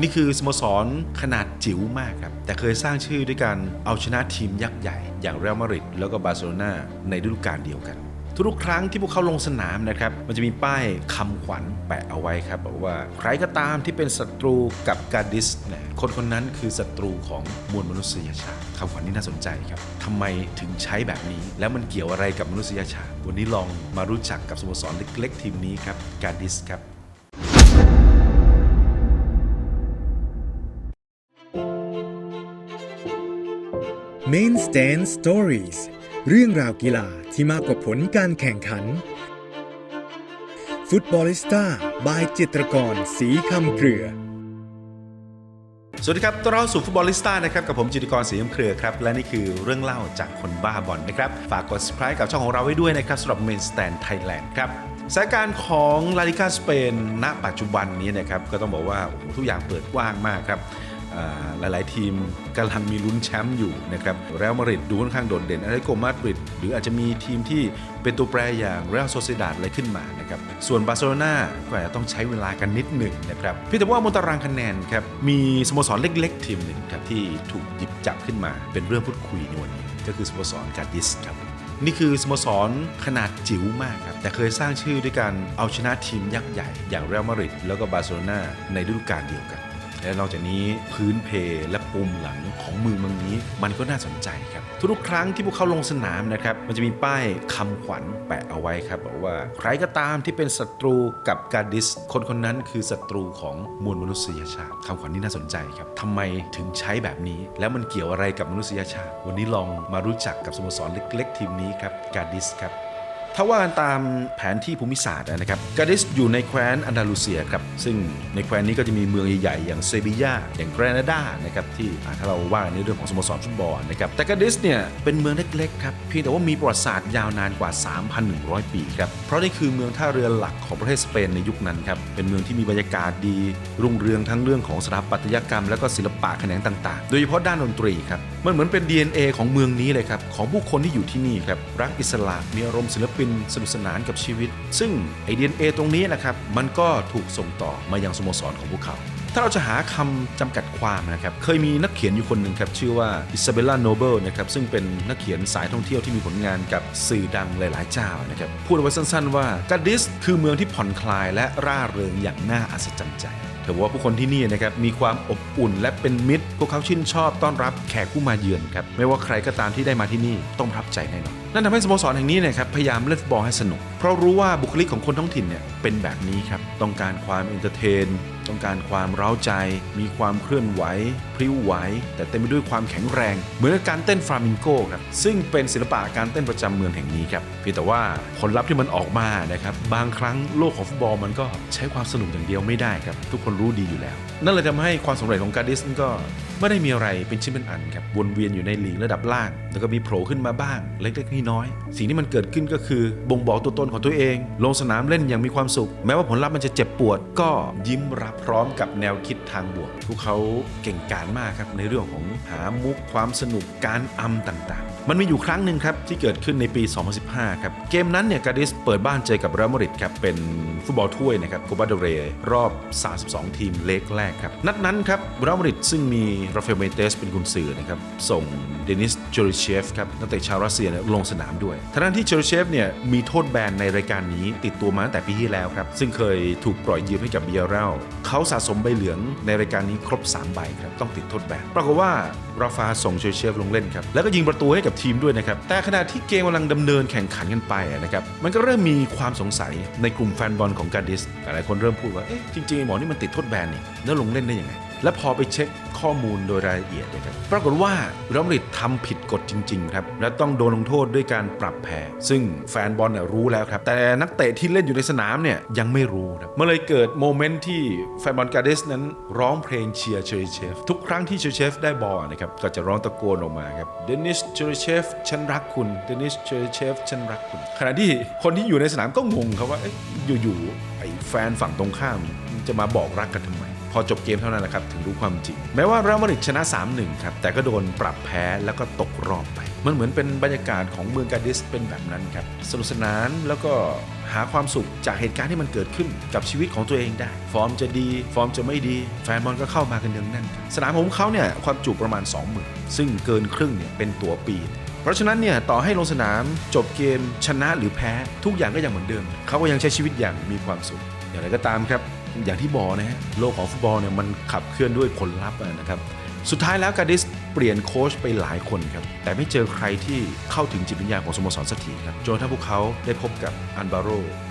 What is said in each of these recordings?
นี่คือสโมสรขนาดจิ๋วมากครับ แต่เคยสร้างชื่อด้วยการเอาชนะทีมยักษ์ใหญ่ อย่างเรอัลมาดริดแล้วก็บาร์เซโลนาในฤดูกาลเดียวกัน ทุกครั้งที่พวกเขาลงสนามนะครับ มันจะมีป้ายคำขวัญแปะเอาไว้ครับบอกว่าใครก็ตามที่เป็นศัตรูกับกาดิสนี่ยคนคนนั้นคือศัตรูของมวลมนุษยชาติคำขวัญนี้น่าสนใจครับทำไมถึงใช้แบบนี้ แล้วมันเกี่ยวอะไรกับมนุษยชาติ วันนี้ลองมารู้จักกับสโมสรเล็ก ๆ ทีมนี้ครับกาดิสครับ Main Stand Stories เรื่องราวกีฬาที่มากกว่าผลการแข่งขัน ฟุตบอลิสต้าบายจิตรกรสีคำเครือ สวัสดีครับต้อนรับสู่ฟุตบอลลิสต้านะครับ กับผมจิตรกรศรียมเครือครับ และนี่คือเรื่องเล่าจากคนบ้าบอลนะครับ ฝากกด subscribe กับช่องของเราไว้ด้วยนะครับสำหรับ Main Stand Thailand ครับสถานการณ์ของลาลิกาสเปนณปัจจุบันนี้นะครับก็ต้องบอกว่าทุกอย่างเปิดกว้างมากครับ หลาย ๆ ทีมกำลังมีลุ้นแชมป์อยู่นะครับเรอัลมาดริดดูค่อนข้างโดดเด่นอาร์เตโกมาดริดหรืออาจจะมีทีมที่เป็นตัวแปรอย่างเรอัลโซเซดาดอะไรขึ้นมานะครับส่วนบาร์เซโลนาก็อาจจะต้องใช้เวลากันนิดหนึ่งนะครับพี่แต่ว่าบนตารางคะแนนครับมีสโมสรเล็ก ๆ ทีมหนึ่งครับที่ถูกหยิบจับขึ้นมา เป็นเรื่องพูดคุยในวันนี้ก็คือสโมสรกาดิสครับนี่คือสโมสรขนาดจิ๋วมากครับ แต่เคยสร้างชื่อด้วยการเอาชนะทีมยักษ์ใหญ่ อย่างเรอัลมาดริดแล้วก็บาร์เซโลนาในฤดูกาลเดียวกัน และนอกจากนี้พื้นเพและปุ่มหลังของเมืองเมืองนี้ มันก็น่าสนใจครับทุกๆครั้งที่พวกเขาลงสนามนะครับมันจะมีป้ายคำขวัญแปะเอาไว้ครับบอกว่าใครก็ตามที่เป็นศัตรูกับกาดิส คนคนนั้นคือศัตรูของมวลมนุษยชาติคำขวัญนี้น่าสนใจครับทำไมถึงใช้แบบนี้ แล้วมันเกี่ยวอะไรกับมนุษยชาติ วันนี้ลองมารู้จักกับสโมสรเล็ก ๆ ทีมนี้ครับกาดิสครับ ถ้าว่ากันตามแผนที่ภูมิศาสตร์นะครับกาดิสอยู่ในแคว้นอันดาลูเซียครับซึ่งในแคว้นนี้ก็จะมีเมืองใหญ่ๆอย่างเซบียาอย่างแกรนาดานะครับที่ถ้าเราว่าในเรื่องของสโมสรฟุตบอลนะครับแต่กาดิสเนี่ยเป็นเมืองเล็กๆครับเพียงแต่ว่ามีประวัติศาสตร์ยาวนานกว่า 3,100 ปีครับ ราะนี่คือเมืองท่าเรือหลักของประเทศสเปนในยุคนั้นครับ เป็นเมืองที่มีบรรยากาศดี รุ่งเรืองทั้งเรื่องของสถาปัตยกรรม และก็ศิลปะแขนงต่างๆ โดยเฉพาะด้านดนตรีครับ มันเหมือนเป็น DNA ของเมืองนี้เลยครับ ของผู้คนที่อยู่ที่นี่ครับ รักอิสระมีอารมณ์ศิลปิน สนุกสนานกับชีวิต ซึ่งไอเดียเอตรงนี้นะครับ มันก็ถูกส่งต่อมายังสโมสรของพวกเขา ถ้าเราจะหาคำจำกัดความนะครับ เคยมีนักเขียนอยู่คนหนึ่งครับ ชื่อว่าอิซาเบลลาโนเบิลนะครับ ซึ่งเป็นนักเขียนสายท่องเที่ยวที่มีผลงานกับสื่อดังหลาย ๆ เจ้านะครับ พูดไว้สั้น ๆ ว่ากาดิสคือเมืองที่ผ่อนคลายและร่าเริงอย่างน่าอัศจรรย์ใจเธอว่าผู้คนที่นี่นะครับมีความอบอุ่นและเป็นมิตร พวกเขาชื่นชอบต้อนรับแขกผู้มาเยือนครับไม่ว่าใครก็ตามที่ได้มาที่นี่ต้องประทับใจแน่นอนนั่นทำให้สโมสรแห่งนี้นะครับพยายามเล่นฟุตบอลให้สนุก เพราะรู้ว่าบุคลิกของคนท้องถิ่นเนี่ยเป็นแบบนี้ครับต้องการความเอนเตอร์เทนต้องการความเร้าใจ มีความเคลื่อนไหว พริ้วไหว แต่เต็มไปด้วยความแข็งแรง เหมือนกับการเต้นฟลามิงโกครับซึ่งเป็นศิลปะการเต้นประจำเมืองแห่งนี้ครับเพียงแต่ว่าผลลัพธ์ที่มันออกมานะครับบางครั้งโลกของฟุตบอลมันก็ใช้ความสนุกอย่างเดียวไม่ได้ครับทุกคนรู้ดีอยู่แล้ว นั่นเลยทำให้ความสำเร็จของการดิสันก็ ไม่ได้มีอะไรเป็นชิ้นเป็นอันครับวนเวียนอยู่ในหลีกระดับล่าง แล้วก็มีโผล่ขึ้นมาบ้าง เล็กๆน้อยๆสิ่งที่มันเกิดขึ้นก็คือบ่งบอกตัวตนของตัวเอง ลงสนามเล่นอย่างมีความสุข แม้ว่าผลลัพธ์มันจะเจ็บปวด ก็ยิ้มรับพร้อมกับแนวคิดทางบวกพวกเขาเก่งกาจมากครับในเรื่องของหามุกความสนุกการอำต่างๆ มันมีอยู่ครั้งหนึ่งครับที่เกิดขึ้นในปี 2015 ครับ เกมนั้นเนี่ยกาดิสเปิดบ้านเจอกับเรอัลมาดริดครับเป็นฟุตบอลถ้วยนะครับโคปาเดเรรอบ 32 ทีมเล็กแรกครับ นัดนั้นครับเรอัลมาดริดซึ่งมีราฟาเอลเมเตสเป็นกุนซือนะครับส่งเดนิสจอริเชฟครับนักเตะชาวรัสเซียเนี่ยลงสนามด้วยทั้งที่จอริเชฟเนี่ยมีโทษแบนในรายการนี้ติดตัวมาตั้งแต่ปีที่แล้วครับซึ่งเคยถูกปล่อยยืมให้กับเบียร์เรลเขาสะสมใบเหลืองในรายการนี้ครบ 3 ใบครับต้องติดโทษแบนปรากฏว่าราฟาส่งเชอร์เชฟลงเล่นครับแล้วก็ยิงประตูให้กับทีมด้วยนะครับแต่ขณะที่เกมกำลังดำเนินแข่งขันกันไปนะครับมันก็เริ่มมีความสงสัยในกลุ่มแฟนบอลของกาดิสหลายคนเริ่มพูดว่าเอ๊ะจริงๆหมอนี่มันติดโทษแบนนี่แล้วลงเล่นได้ยังไง และพอไปเช็คข้อมูลโดยรายละเอียดนะครับปรากฏว่าเรอัลมาดริดทำผิดกฎจริงๆครับและต้องโดนลงโทษด้วยการปรับแพ้ซึ่งแฟนบอลเนี่ยรู้แล้วครับ แต่นักเตะที่เล่นอยู่ในสนามเนี่ยยังไม่รู้ครับมันเลยเกิดโมเมนต์ที่แฟนบอลการ์ดิสนั้นร้องเพลงเชียร์เชอร์เชฟทุกครั้งที่เชอร์เชฟได้บอลนะครับก็จะร้องตะโกนออกมาครับเดนิสเชอร์เชฟฉันรักคุณเดนิสเชอร์เชฟฉันรักคุณขณะที่คนที่อยู่ในสนามก็งงครับว่าเอ๊ะอยู่ๆไอ้แฟนฝั่งตรงข้ามจะมาบอกรักกันทำไม พอจบเกมเท่านั้นแหละครับถึงรู้ความจริง แม้ว่าเรอัลมาดริดชนะ 3-1 ครับแต่ก็โดนปรับแพ้แล้วก็ตกรอบไป มันเหมือนเป็นบรรยากาศของเมืองกาดิสเป็นแบบนั้นครับสนุกสนานแล้วก็หาความสุขจากเหตุการณ์ที่มันเกิดขึ้นกับชีวิตของตัวเองได้ ฟอร์มจะดี ฟอร์มจะไม่ดี แฟนบอลก็เข้ามากันเนืองแน่น สนามของเขาเนี่ยความจุประมาณ 20,000 ซึ่งเกินครึ่งเนี่ยเป็นตั๋วปีเพราะฉะนั้นเนี่ยต่อให้ลงสนามจบเกมชนะหรือแพ้ ทุกอย่างก็ยังเหมือนเดิม เขาก็ยังใช้ชีวิตอย่างมีความสุข อย่างไรก็ตามครับ อย่างที่บอกนะฮะโลกของฟุตบอลเนี่ยมันขับเคลื่อนด้วยผลลัพธ์นะครับสุดท้ายแล้วกาดิสเปลี่ยนโค้ชไปหลายคนครับ แต่ไม่เจอใครที่เข้าถึงจิตวิญญาณของสโมสรสักทีครับจนถ้าพวกเขาได้พบกับอันบาโร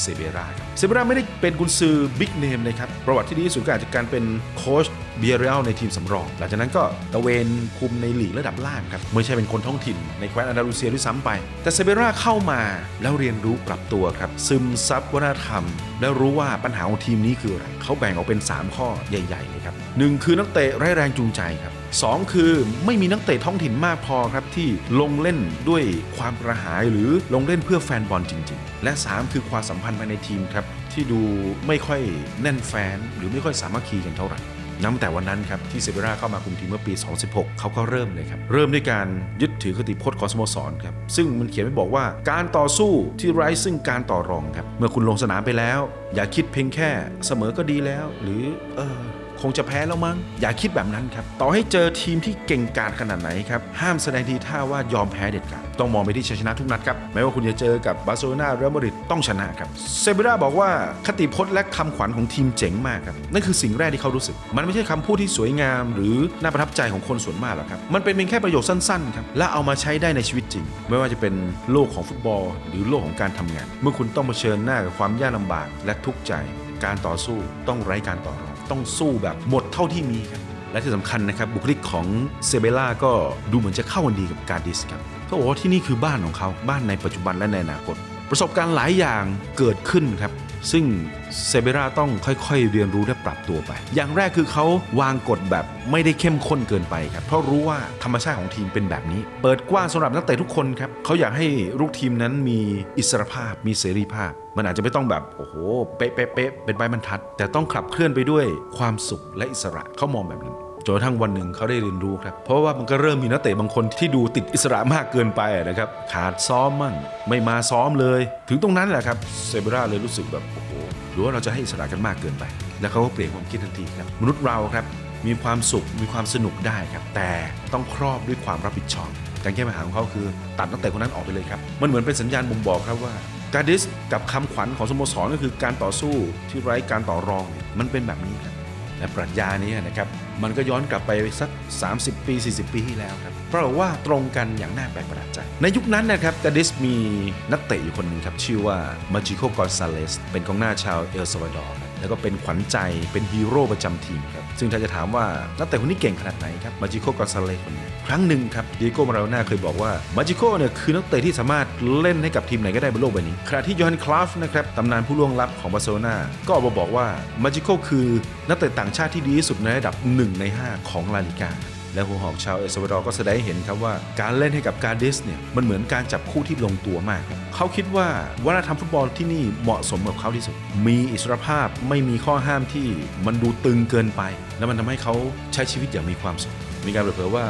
เซเบราครับเซเบราไม่ได้เป็นกุนซือบิ๊กเนมเลยครับ ประวัติที่ดีที่สุดก็อาจจะการเป็นโค้ชเบียร์เรลในทีมสำรอง หลังจากนั้นก็ตะเวนคุมในหลีกระดับล่างครับไม่ใช่เป็นคนท้องถิ่นในแคว้นอันดาลูเซียด้วยซ้ำไป แต่เซเบราเข้ามาแล้วเรียนรู้ปรับตัวครับ ซึมซับวัฒนธรรม แล้วรู้ว่าปัญหาของทีมนี้คืออะไรเขาแบ่งออกเป็น 3 ข้อใหญ่ๆเลยครับหนึ่งคือนักเตะไร้แรงจูงใจครับสองคือไม่มีนักเตะท้องถิ่นมากพอครับที่ลงเล่นด้วยความกระหายหรือลงเล่นเพื่อแฟนบอลจริง ๆ และ 3 คือความสัมพันธ์ภายในทีมครับที่ดูไม่ค่อยแน่นแฟนหรือไม่ค่อยสามัคคีกันเท่าไหร่ นับแต่วันนั้นครับที่เซเบราเข้ามาคุมทีมเมื่อปี 2016 เขาก็เริ่มเลยครับ เริ่มด้วยการยึดถือคติพจน์ของสโมสรครับ ซึ่งมันเขียนไว้บอกว่าการต่อสู้ที่ไร้ซึ่งการต่อรองครับ เมื่อคุณลงสนามไปแล้ว อย่าคิดเพียงแค่เสมอก็ดีแล้ว หรือเออ คงจะแพ้แล้วมั้งอย่าคิดแบบนั้นครับ ต่อให้เจอทีมที่เก่งกาจขนาดไหนครับ ห้ามแสดงทีท่าว่ายอมแพ้เด็ดขาดต้องมองไปที่ชัยชนะทุกนัดครับแม้ว่าคุณจะเจอกับบาร์เซโลนาเรอัลมาดริดต้องชนะครับเซเบราบอกว่าคติพจน์และคำขวัญของทีมเจ๋งมากครับนั่นคือสิ่งแรกที่เขารู้สึก มันไม่ใช่คำพูดที่สวยงาม หรือน่าประทับใจของคนส่วนมากหรอกครับมันเป็นเพียงแค่ประโยคสั้นๆครับและเอามาใช้ได้ในชีวิตจริง ไม่ว่าจะเป็นโลกของฟุตบอล หรือโลกของการทำงาน เมื่อคุณต้องเผชิญหน้ากับความยากลำบากและทุกข์ใจ การต่อสู้ต้องไร้การต่อรอง ต้องสู้แบบหมดเท่าที่มีครับและที่สำคัญนะครับบุคลิกของเซเบล่าก็ดูเหมือนจะเข้ากันดีกับการดิสครับเขาบอกว่าที่นี่คือบ้านของเขาบ้านในปัจจุบันและในอนาคต ประสบการณ์หลายอย่างเกิดขึ้นครับ ซึ่งเซเบราต้องค่อยๆ เรียนรู้และปรับตัวไป อย่างแรกคือเขาวางกฎแบบไม่ได้เข้มข้นเกินไปครับ เพราะรู้ว่าธรรมชาติของทีมเป็นแบบนี้ เปิดกว้างสำหรับนักเตะทุกคนครับเขาอยากให้ลูกทีมนั้นมีอิสรภาพมีเสรีภาพ มันอาจจะไม่ต้องแบบโอ้โหเป๊ะเป๊ะเป๊ะเป็นใบบรรทัด แต่ต้องขับเคลื่อนไปด้วยความสุขและอิสระเขามองแบบนั้น จนกระทั่งวันหนึ่งเขาได้เรียนรู้ครับเพราะว่ามันก็เริ่มมีนักเตะบางคนที่ดูติดอิสระมากเกินไปนะครับขาดซ้อมมั่งไม่มาซ้อมเลย ถึงตรงนั้นแหละครับเซเบราเลยรู้สึกแบบโอ้โหหรือว่าเราจะให้อิสระกันมากเกินไป แล้วเขาก็เปลี่ยนความคิดทันทีครับมนุษย์เราครับมีความสุขมีความสนุกได้ครับ แต่ต้องครอบด้วยความรับผิดชอบการแก้ปัญหาของเขาคือ ตัดนักเตะคนนั้นออกไปเลยครับ มันเหมือนเป็นสัญญาณบ่งบอกครับว่าการดิสกับคำขวัญของสโมสรก็คือการต่อสู้ที่ไร้การต่อรอง มันเป็นแบบนี้ครับ และปรัชญานี้นะครับมันก็ย้อนกลับไปสัก 30 ปี 40 ปีที่แล้วครับเพราะว่าตรงกันอย่างน่าแปลกประหลาดใจ ในยุคนั้นนะครับกาดิสมีนักเตะอยู่คนหนึ่งครับ ชื่อว่ามาจิโกกอนซาเลสเป็นกองหน้าชาวเอลซาวาดอร์ แล้วก็เป็นขวัญใจเป็นฮีโร่ประจำทีมครับ ซึ่งถ้าจะถามว่านักเตะคนนี้เก่งขนาดไหนครับมาจิโกกอนซาเลสคนนี้ครั้งหนึ่งครับดิโก้มาราโน่าเคยบอกว่ามาจิโกเนี่ยคือนักเตะที่สามารถเล่นให้กับทีมไหนก็ได้บนโลกใบนี้ขณะที่ยอฮันคลาฟนะครับตำนานผู้ล่วงลับของบาร์เซโลนาก็ออกมาบอกว่ามาจิโกคือนักเตะต่างชาติที่ดีที่สุดในระดับ 1 ใน 5 ของลาลิกา และหัวหอกชาวเอลซาวาดอร์ก็แสดงให้เห็นครับว่าการเล่นให้กับการดิสเนี่ยมันเหมือนการจับคู่ที่ลงตัวมาก เขาคิดว่าวัฒนธรรมฟุตบอลที่นี่เหมาะสมกับเขาที่สุด มีอิสรภาพไม่มีข้อห้ามที่มันดูตึงเกินไป และมันทำให้เขาใช้ชีวิตอย่างมีความสุข มีการเปิดเผยว่า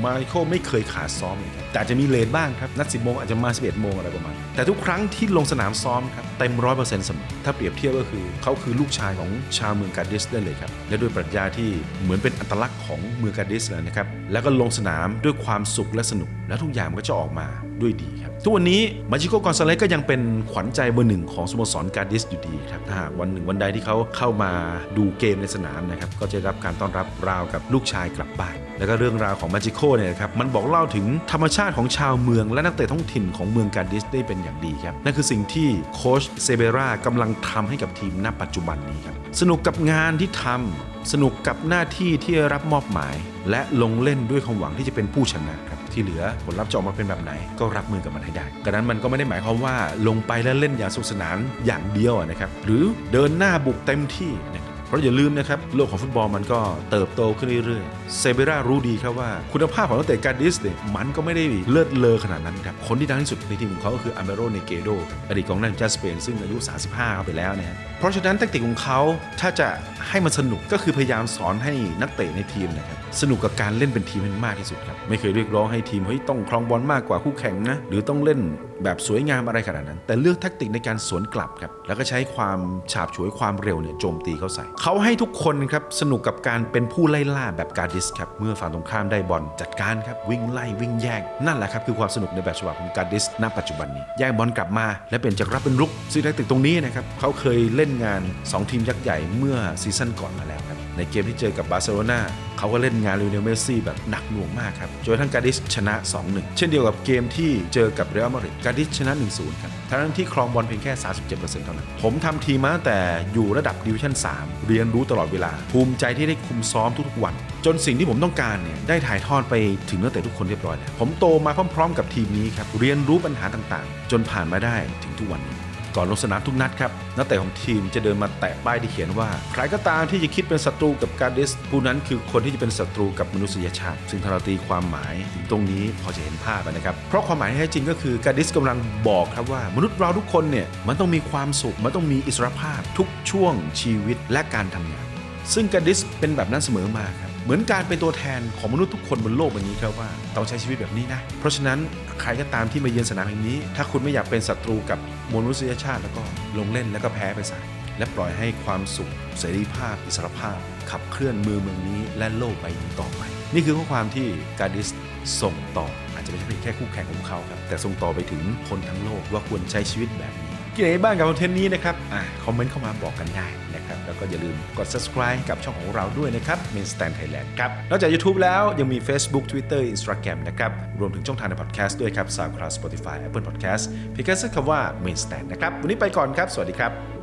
ไมเคิลไม่เคยขาดซ้อมเลยครับ แต่อาจจะมีเลทบ้างครับนัด 10 โมงอาจจะมา 11 โมงอะไรประมาณ แต่ทุกครั้งที่ลงสนามซ้อมครับเต็มร้อยเปอร์เซ็นต์เสมอถ้าเปรียบเทียบก็คือเขาคือลูกชายของชาวเมืองกาดิสได้เลยครับ และด้วยปรัชญาที่เหมือนเป็นอัตลักษณ์ของเมืองกาดิสเลยนะครับ แล้วก็ลงสนามด้วยความสุขและสนุก แล้วทุกอย่างมันก็จะออกมาด้วยดีครับ ทุกวันนี้มาจิโกกอนซาเลสก็ยังเป็นขวัญใจเบอร์หนึ่งของสโมสรการดิสอยู่ดีครับถ้าหากวันหนึ่งวันใดที่เขาเข้ามาดูเกมในสนามนะครับก็จะรับการต้อนรับราวกับลูกชายกลับบ้านแล้วก็เรื่องราวของมาจิโกเนี่ยครับมันบอกเล่าถึงธรรมชาติของชาวเมืองและนักเตะท้องถิ่นของเมืองการดิสได้เป็นอย่างดีครับ นั่นคือสิ่งที่โค้ชเซเบรากำลังทำให้กับทีมณปัจจุบันนี้ครับ สนุกกับงานที่ทำสนุกกับหน้าที่ที่รับมอบหมาย และลงเล่นด้วยความหวังที่จะเป็นผู้ชนะครับที่เหลือผลลัพธ์จะออกมาเป็นแบบไหนก็รับมือกับมันให้ได้ดังนั้นมันก็ไม่ได้หมายความว่าลงไปแล้วเล่นอย่างสนุกสนานอย่างเดียวนะครับหรือเดินหน้าบุกเต็มที่นะ เพราะอย่าลืมนะครับโลกของฟุตบอลมันก็เติบโตขึ้นเรื่อยๆเซเบรารู้ดีครับว่า คุณภาพของนักเตะการดิสเนี่ยมันก็ไม่ได้เลิศเลอขนาดนั้นครับคนที่ดังที่สุดในทีมของเขาก็คืออัมเบโรเนเกโดอดีตกองหน้าจาติสเปนซึ่งอายุ 35 เข้าไปแล้วนะฮะเพราะฉะนั้นแทคติกของเขาถ้าจะให้มันสนุกก็คือพยายามสอนให้นักเตะในทีมนะครับ สนุกกับการเล่นเป็นทีมให้มากที่สุดครับ ไม่เคยเรียกร้องให้ทีมเฮ้ยต้องครองบอลมากกว่าคู่แข่งนะ หรือต้องเล่นแบบสวยงามอะไรขนาดนั้น แต่เลือกแทคติกในการสวนกลับครับ แล้วก็ใช้ความฉาบฉวยความเร็วเนี่ยโจมตีเขาใส่ เขาให้ทุกคนครับสนุกกับการเป็นผู้ไล่ล่าแบบการดิสครับ เมื่อฝั่งตรงข้ามได้บอลจัดการครับวิ่งไล่วิ่งแย่งนั่นแหละครับคือความสนุกในแบบฉบับของการดิสณปัจจุบันนี้แย่งบอลกลับมา และเป็นจากรับเป็นรุกซึ่งแทคติกตรงนี้นะครับเขาเคยเล่นงาน 2 ทีมยักษ์ใหญ่เมื่อซีซั่นก่อนมาแล้วครับ ในเกมที่เจอกับบาร์เซโลนาเขาก็เล่นงานลิเวเนลเมสซี่แบบหนักหน่วงมากครับจนกระทั่งการดิสชนะ 2-1 เช่นเดียวกับเกมที่เจอกับเรอัลมาดริดการดิสชนะ 1-0 ครับทั้งที่ครองบอลเพียงแค่ 37%เท่านั้น ผมทำทีมมาแต่อยู่ระดับดิวิชั่น 3 เรียนรู้ตลอดเวลา ภูมิใจที่ได้คุมซ้อมทุกๆวัน จนสิ่งที่ผมต้องการเนี่ยได้ถ่ายทอดไปถึงนักเตะทุกคนเรียบร้อยแล้วผมโตมาพร้อม ๆ กับทีมนี้ครับเรียนรู้ปัญหาต่างๆ จนผ่านมาได้ถึงทุกวันนี้ ก่อนลงสนามทุกนัดครับนักเตะของทีมจะเดินมาแตะป้ายที่เขียนว่า ใครก็ตามที่จะคิดเป็นศัตรูกับการเดสผู้นั้นคือคนที่จะเป็นศัตรูกับมนุษยชาติ ซึ่งถ้าราตีความหมายถึงตรงนี้พอจะเห็นภาพนะครับเพราะความหมายที่แท้จริงก็คือการเดสกำลังบอกครับว่ามนุษย์เราทุกคนเนี่ยมันต้องมีความสุขมันต้องมีอิสรภาพทุกช่วงชีวิตและการทำงาน ซึ่งการดิสเป็นแบบนั้นเสมอมาครับ เหมือนการเป็นตัวแทนของมนุษย์ทุกคนบนโลกใบบนี้ครับว่าต้องใช้ชีวิตแบบนี้นะ เพราะฉะนั้นใครก็ตามที่มาเยือนสนามแห่งนี้ ถ้าคุณไม่อยากเป็นศัตรูกับมนุษยชาติแล้วก็ลงเล่นแล้วก็แพ้ไปซะและปล่อยให้ความสุข เสรีภาพ อิสรภาพ ขับเคลื่อนมือเมืองนี้และโลกใบนี้ต่อไป นี่คือข้อความที่การดิสส่งต่อ อาจจะไม่ใช่เพียงแค่คู่แข่งของเขาครับแต่ส่งต่อไปถึงคนทั้งโลกว่าควรใช้ชีวิตแบบ คิดอะไรบ้างกับคอนเทนต์นี้นะครับอ่าคอมเมนต์เข้ามาบอกกันได้นะครับแล้วก็อย่าลืมกด subscribe กับช่องของเราด้วยนะครับ Main Stand Thailand ครับ นอกจาก YouTube แล้วยังมี Facebook Twitter Instagram นะครับ รวมถึงช่องทางใน podcast ด้วยครับ SoundCloud Spotify Apple Podcast เพียงแค่เสิร์ชคำว่า Main Stand นะครับ วันนี้ไปก่อนครับ สวัสดีครับ